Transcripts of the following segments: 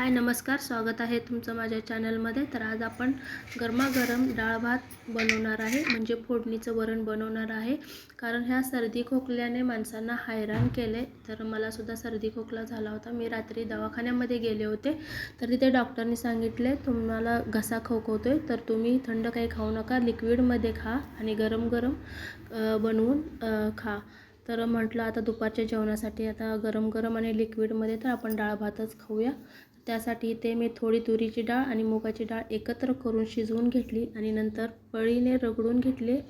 हाय नमस्कार. स्वागत आहे तुमचं माझ्या चॅनलमध्ये. तर आज आपण गरमागरम डाळ भात बनवणार आहे म्हणजे फोडणीचं वरण बनवणार आहे. कारण ह्या सर्दी खोकल्याने माणसांना हैराण केले तर मलासुद्धा सर्दी खोकला झाला होता. मी रात्री दवाखान्यामध्ये गेले होते. तर तिथे डॉक्टरनी सांगितले तुम्हाला घसा खोकवतो आहे तर तुम्ही थंड काही खाऊ नका. लिक्विडमध्ये खा आणि गरम गरम बनवून खा. तर म्हटलं आता दुपारच्या जेवणासाठी आता गरम गरम आणि लिक्विडमध्ये तर आपण डाळ भातच खाऊया. त्यासाठी ते मी थोडी तुरीची डाळ आणि मुगाची डाळ एकत्र करून शिजवून घेतली आणि नंतर पळीने रगडून घेतले.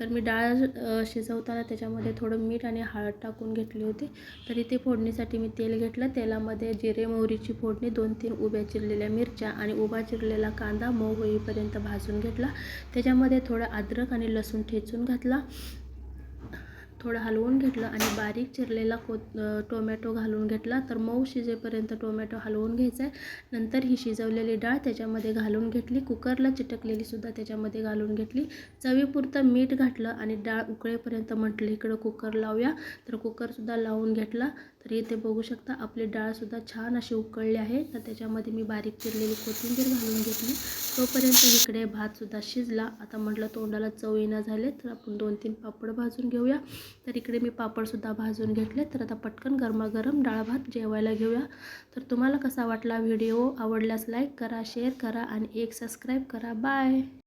तर मी डाळ शिजवताना त्याच्यामध्ये थोडं मीठ आणि हळद टाकून घेतली होती. तरी ते फोडणीसाठी मी तेल घेतलं. तेलामध्ये जिरे मोहरीची फोडणी दोन तीन उभ्या चिरलेल्या मिरच्या आणि उभा चिरलेला कांदा मऊ होईपर्यंत भाजून घेतला. त्याच्यामध्ये थोडं अद्रक आणि लसूण ठेचून घातला. थोडं हलवून घेतलं आणि बारीक चिरलेला को टोमॅटो घालून घेतला. तर मऊ शिजेपर्यंत टोमॅटो हलवून घ्यायचा आहे नंतर ही शिजवलेली डाळ त्याच्यामध्ये घालून घेतली. कुकरला चिटकलेली सुद्धा त्याच्यामध्ये घालून घेतली. चवीपुरतं मीठ घातलं आणि डाळ उकळेपर्यंत म्हटलं इकडं कुकर लावूया. तर कुकरसुद्धा लावून घेतला. तर इथे बघू शकता आपली डाळसुद्धा छान अशी उकळली आहे. तर त्याच्यामध्ये मी बारीक चिरलेली कोथिंबीर घालून घेतली. तोपर्यंत इकडे भातसुद्धा शिजला. आता म्हटलं तोंडाला चव येणं झाले तर आपण दोन तीन पापड भाजून घेऊया. तर इकडे मी पापडसुद्धा भाजून घेतले. तर आता पटकन गरमागरम डाळ भात जेवायला घेऊया. तर तुम्हाला कसा वाटला व्हिडिओ? आवडल्यास लाईक करा शेअर करा आणि एक सबस्क्राईब करा. बाय!